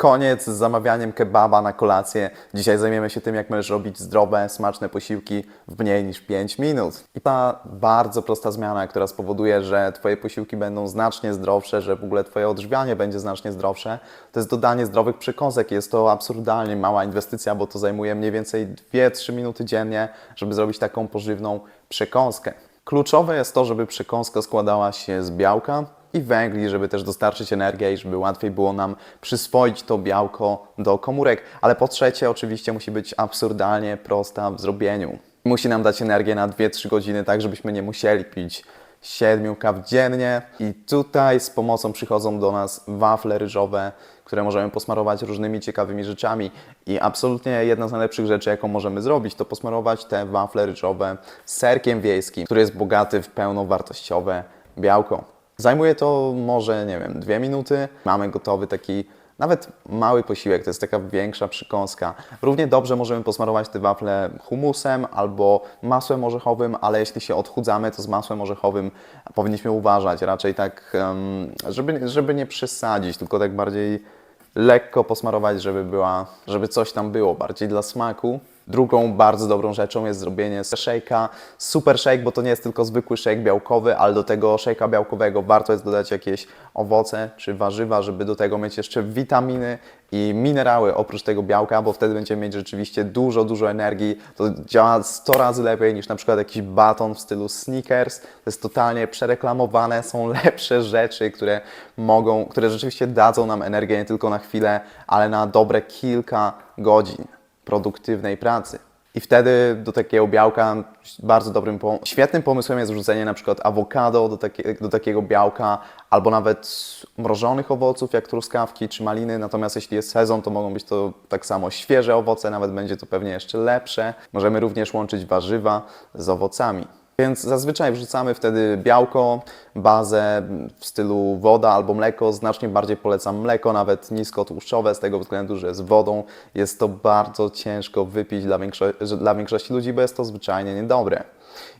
Koniec z zamawianiem kebaba na kolację. Dzisiaj zajmiemy się tym, jak możesz robić zdrowe, smaczne posiłki w mniej niż 5 minut. I ta bardzo prosta zmiana, która spowoduje, że Twoje posiłki będą znacznie zdrowsze, że w ogóle Twoje odżywianie będzie znacznie zdrowsze, to jest dodanie zdrowych przekąsek. Jest to absurdalnie mała inwestycja, bo to zajmuje mniej więcej 2-3 minuty dziennie, żeby zrobić taką pożywną przekąskę. Kluczowe jest to, żeby przekąska składała się z białka, i węgli, żeby też dostarczyć energię i żeby łatwiej było nam przyswoić to białko do komórek. Ale po trzecie, oczywiście musi być absurdalnie prosta w zrobieniu. Musi nam dać energię na 2-3 godziny, tak żebyśmy nie musieli pić 7 kaw dziennie. I tutaj z pomocą przychodzą do nas wafle ryżowe, które możemy posmarować różnymi ciekawymi rzeczami. I absolutnie jedna z najlepszych rzeczy, jaką możemy zrobić, to posmarować te wafle ryżowe serkiem wiejskim, który jest bogaty w pełnowartościowe białko. Zajmuje to może, nie wiem, dwie minuty. Mamy gotowy taki nawet mały posiłek, to jest taka większa przykąska. Równie dobrze możemy posmarować te wafle humusem albo masłem orzechowym, ale jeśli się odchudzamy, to z masłem orzechowym powinniśmy uważać. Raczej tak, żeby, żeby nie przesadzić, tylko tak bardziej lekko posmarować, żeby, była, żeby coś tam było, bardziej dla smaku. Drugą bardzo dobrą rzeczą jest zrobienie shake'a. Super shake, bo to nie jest tylko zwykły shake białkowy, ale do tego shake'a białkowego warto jest dodać jakieś owoce czy warzywa, żeby do tego mieć jeszcze witaminy i minerały oprócz tego białka, bo wtedy będziemy mieć rzeczywiście dużo, dużo energii. To działa 100 razy lepiej niż na przykład jakiś baton w stylu Snickers. To jest totalnie przereklamowane, są lepsze rzeczy, które mogą, które rzeczywiście dadzą nam energię nie tylko na chwilę, ale na dobre kilka godzin produktywnej pracy. I wtedy do takiego białka bardzo dobrym, świetnym pomysłem jest wrzucenie na przykład awokado do, do takiego białka, albo nawet mrożonych owoców jak truskawki czy maliny. Natomiast jeśli jest sezon, to mogą być to tak samo świeże owoce, nawet będzie to pewnie jeszcze lepsze. Możemy również łączyć warzywa z owocami. Więc zazwyczaj wrzucamy wtedy białko, bazę w stylu woda albo mleko. Znacznie bardziej polecam mleko, nawet niskotłuszczowe, z tego względu, że z wodą jest to bardzo ciężko wypić dla, większo- dla większości ludzi, bo jest to zwyczajnie niedobre.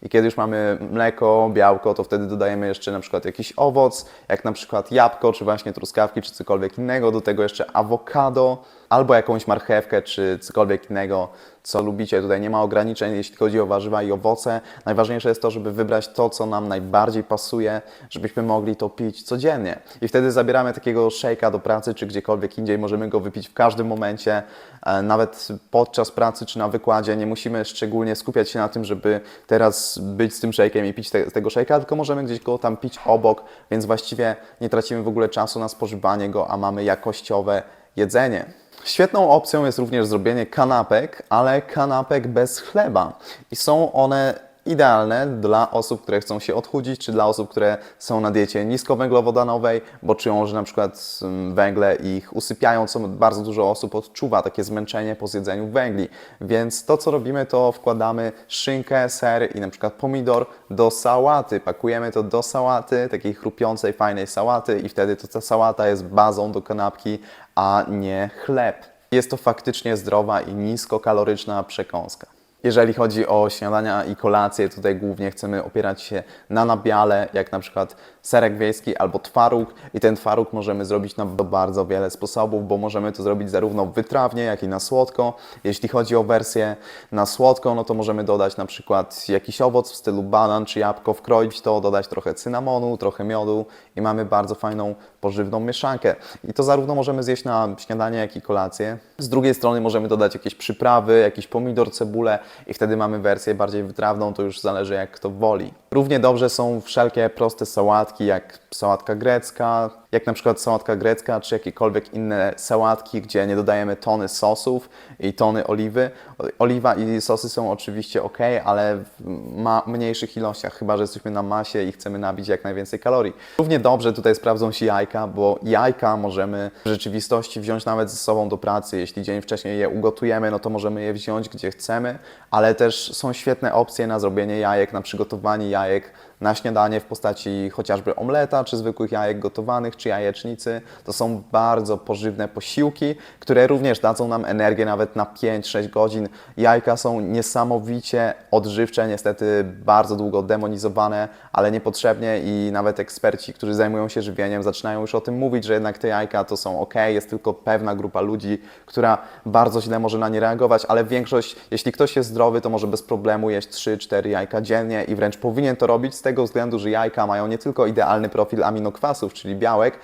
I kiedy już mamy mleko, białko, to wtedy dodajemy jeszcze na przykład jakiś owoc, jak na przykład jabłko, czy właśnie truskawki, czy cokolwiek innego. Do tego jeszcze awokado, albo jakąś marchewkę, czy cokolwiek innego, co lubicie. Tutaj nie ma ograniczeń, jeśli chodzi o warzywa i owoce. Najważniejsze jest to, żeby wybrać to, co nam najbardziej pasuje, żebyśmy mogli to pić codziennie. I wtedy zabieramy takiego shake'a do pracy, czy gdziekolwiek indziej. Możemy go wypić w każdym momencie, e, nawet podczas pracy, czy na wykładzie. Nie musimy szczególnie skupiać się na tym, żeby teraz być z tym shake'iem i pić te, tego shake'a, tylko możemy gdzieś go tam pić obok, więc właściwie nie tracimy w ogóle czasu na spożywanie go, a mamy jakościowe jedzenie. Świetną opcją jest również zrobienie kanapek, ale kanapek bez chleba. I są one idealne dla osób, które chcą się odchudzić, czy dla osób, które są na diecie niskowęglowodanowej, bo czują, że na przykład mm, węgle ich usypiają, co bardzo dużo osób odczuwa, takie zmęczenie po zjedzeniu węgli. Więc to, co robimy, to wkładamy szynkę, ser i na przykład pomidor do sałaty. Pakujemy to do sałaty, takiej chrupiącej, fajnej sałaty i wtedy to ta sałata jest bazą do kanapki, a nie chleb. Jest to faktycznie zdrowa i niskokaloryczna przekąska. Jeżeli chodzi o śniadania i kolacje, tutaj głównie chcemy opierać się na nabiale, jak na przykład serek wiejski albo twaróg. I ten twaróg możemy zrobić na bardzo wiele sposobów, bo możemy to zrobić zarówno wytrawnie, jak i na słodko. Jeśli chodzi o wersję na słodko, no to możemy dodać na przykład jakiś owoc w stylu banan czy jabłko, wkroić to, dodać trochę cynamonu, trochę miodu i mamy bardzo fajną, pożywną mieszankę. I to zarówno możemy zjeść na śniadanie, jak i kolację. Z drugiej strony możemy dodać jakieś przyprawy, jakiś pomidor, cebulę i wtedy mamy wersję bardziej wytrawną, to już zależy jak kto woli. Równie dobrze są wszelkie proste sałatki, jak sałatka grecka, jak na przykład sałatka grecka, czy jakiekolwiek inne sałatki, gdzie nie dodajemy tony sosów i tony oliwy. Oliwa i sosy są oczywiście ok, ale w mniejszych ilościach, chyba że jesteśmy na masie i chcemy nabić jak najwięcej kalorii. Równie dobrze tutaj sprawdzą się jajka, bo jajka możemy w rzeczywistości wziąć nawet ze sobą do pracy. Jeśli dzień wcześniej je ugotujemy, no to możemy je wziąć gdzie chcemy, ale też są świetne opcje na zrobienie jajek, na przygotowanie jajek na śniadanie w postaci chociażby omleta, czy zwykłych jajek gotowanych, czy jajecznicy. To są bardzo pożywne posiłki, które również dadzą nam energię nawet na 5-6 godzin. Jajka są niesamowicie odżywcze, niestety bardzo długo demonizowane, ale niepotrzebnie i nawet eksperci, którzy zajmują się żywieniem, zaczynają już o tym mówić, że jednak te jajka to są ok, jest tylko pewna grupa ludzi, która bardzo źle może na nie reagować, ale większość, jeśli ktoś jest zdrowy, to może bez problemu jeść 3-4 jajka dziennie i wręcz powinien to robić z tego względu, że jajka mają nie tylko idealny profil aminokwasów, czyli białek,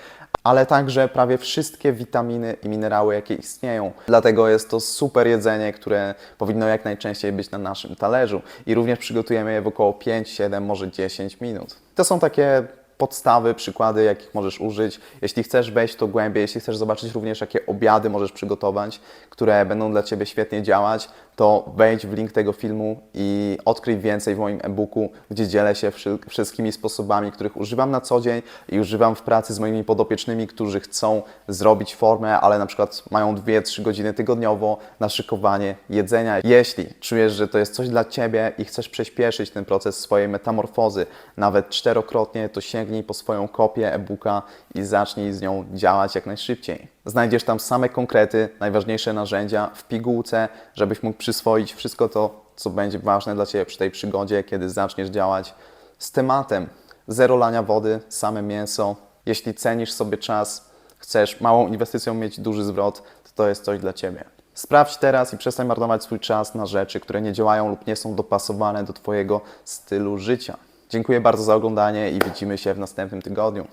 ale także prawie wszystkie witaminy i minerały, jakie istnieją. Dlatego jest to super jedzenie, które powinno jak najczęściej być na naszym talerzu i również przygotujemy je w około 5, 7, może 10 minut. To są takie podstawy, przykłady, jakich możesz użyć. Jeśli chcesz wejść w to głębiej, jeśli chcesz zobaczyć również, jakie obiady możesz przygotować, które będą dla Ciebie świetnie działać, to wejdź w link tego filmu i odkryj więcej w moim e-booku, gdzie dzielę się wszy- wszystkimi sposobami, których używam na co dzień i używam w pracy z moimi podopiecznymi, którzy chcą zrobić formę, ale na przykład mają 2-3 godziny tygodniowo na szykowanie jedzenia. Jeśli czujesz, że to jest coś dla Ciebie i chcesz przyspieszyć ten proces swojej metamorfozy, nawet czterokrotnie, to sięgnij po swoją kopię e-booka i zacznij z nią działać jak najszybciej. Znajdziesz tam same konkrety, najważniejsze narzędzia w pigułce, żebyś mógł przyswoić wszystko to, co będzie ważne dla Ciebie przy tej przygodzie, kiedy zaczniesz działać z tematem zero lania wody, same mięso. Jeśli cenisz sobie czas, chcesz małą inwestycją mieć duży zwrot, to to jest coś dla Ciebie. Sprawdź teraz i przestań marnować swój czas na rzeczy, które nie działają lub nie są dopasowane do Twojego stylu życia. Dziękuję bardzo za oglądanie i widzimy się w następnym tygodniu.